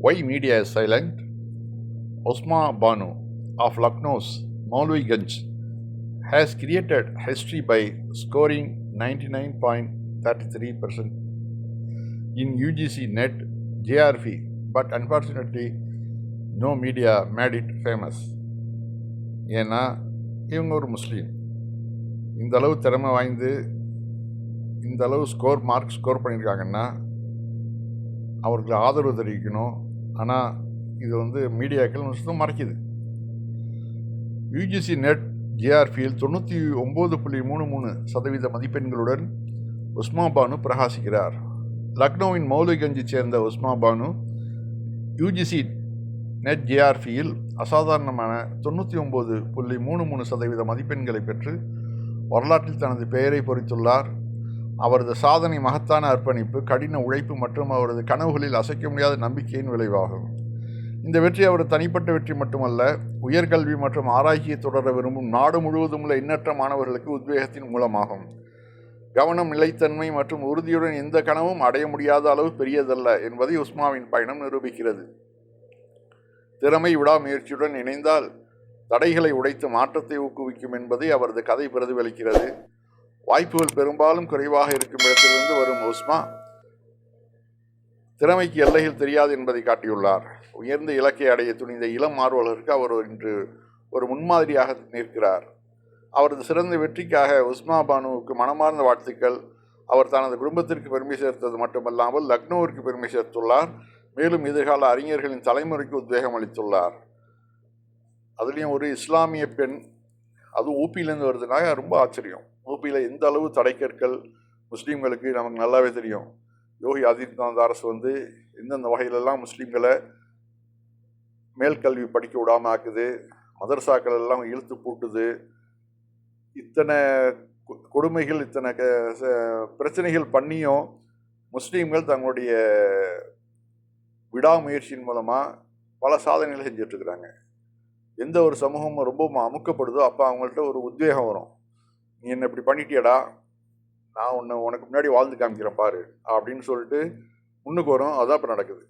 Why media silent Uzma Banu of Lucknow's Maulviganj has created history by scoring created nine by thirty three percent in UGC NET JRF but unfortunately, no media made it famous ஏன்னா இவங்க ஒரு முஸ்லீம் இந்த அளவு திறமை வாய்ந்து இந்த அளவு score mark score பண்ணியிருக்காங்கன்னா அவர்களுக்கு ஆதரவு தெரிவிக்கணும் ஆனால் இது வந்து மீடியாக்கள் சுத்தம் மறைக்குது. யூஜிசி நெட் ஜேஆர்பியில் தொண்ணூற்றி ஒம்பது புள்ளி மூணு மூணு சதவீத மதிப்பெண்களுடன் உஸ்மா பானு பிரகாசிக்கிறார். லக்னோவின் மௌலிகஞ்சி சேர்ந்த உஸ்மா பானு யூஜிசி நெட் ஜேஆர்பியில் அசாதாரணமான தொண்ணூற்றி ஒம்பது புள்ளி மூணு மூணு சதவீத மதிப்பெண்களை பெற்று வரலாற்றில் தனது பெயரை பொறித்துள்ளார். அவரது சாதனை மகத்தான அர்ப்பணிப்பு கடின உழைப்பு மற்றும் அவரது கனவுகளில் அசைக்க முடியாத நம்பிக்கையின் விளைவாகும். இந்த வெற்றி அவரது தனிப்பட்ட வெற்றி மட்டுமல்ல உயர்கல்வி மற்றும் ஆராய்ச்சியை தொடர விரும்பும் நாடு முழுவதும் உள்ள எண்ணற்ற மாணவர்களுக்கு உத்வேகத்தின் மூலமாகும். கவனம் நிலைத்தன்மை மற்றும் உறுதியுடன் எந்த கனவும் அடைய முடியாத அளவு பெரியதல்ல என்பதை உஸ்மாவின் பயணம் நிரூபிக்கிறது. திறமை விடாமுயற்சியுடன் இணைந்தால் தடைகளை உடைத்து மாற்றத்தை ஊக்குவிக்கும் என்பதை அவரது கதை பிரதிபலிக்கிறது. வாய்ப்புகள் பெரும்பாலும் குறைவாக இருக்கும் இடத்திலிருந்து வரும் உஸ்மா திறமைக்கு எல்லைகள் தெரியாது என்பதை காட்டியுள்ளார். உயர்ந்த இலக்கை அடைய துணிந்த இளம் ஆர்வலருக்கு அவர் இன்று ஒரு முன்மாதிரியாக நிற்கிறார். அவரது சிறந்த வெற்றிக்காக உஸ்மா பானுவுக்கு மனமார்ந்த வாழ்த்துக்கள். அவர் தனது குடும்பத்திற்கு பெருமை சேர்த்தது மட்டுமல்லாமல் லக்னோவிற்கு பெருமை சேர்த்துள்ளார். மேலும் எதிர்கால அறிஞர்களின் தலைமுறைக்கு உத்வேகம் அளித்துள்ளார். அதுலேயும் ஒரு இஸ்லாமிய பெண் அதுவும் ஊப்பியிலேருந்து வருதுனாக ரொம்ப ஆச்சரியம். ஓபியில் எந்த அளவு தடைக்கற்கள் முஸ்லீம்களுக்கு நமக்கு நல்லாவே தெரியும். யோகி ஆதித்யநாத் அரசு வந்து எந்தெந்த வகையிலெல்லாம் முஸ்லீம்களை மேல்கல்வி படிக்க விடாமல் ஆக்குது மதரசாக்கள் எல்லாம் இழுத்து பூட்டுது இத்தனை கொடுமைகள் இத்தனை க பிரச்சனைகள் பண்ணியும் முஸ்லீம்கள் தங்களுடைய விடாமுயற்சியின் மூலமாக பல சாதனைகளை செஞ்சிட்ருக்குறாங்க. எந்த ஒரு சமூகமும் ரொம்ப அமுக்கப்படுதோ அப்போ அவங்கள்ட்ட ஒரு உத்வேகம் வரும். நீ என்ன இப்படி பண்ணிட்டியடா? நான் உன்னை உனக்கு முன்னாடி வாழ்ந்து காமிக்கிறேன் பாரு அப்படின்னு சொல்லிட்டு முன்னுக்கு வரும். அதான் இப்போ நடக்குது.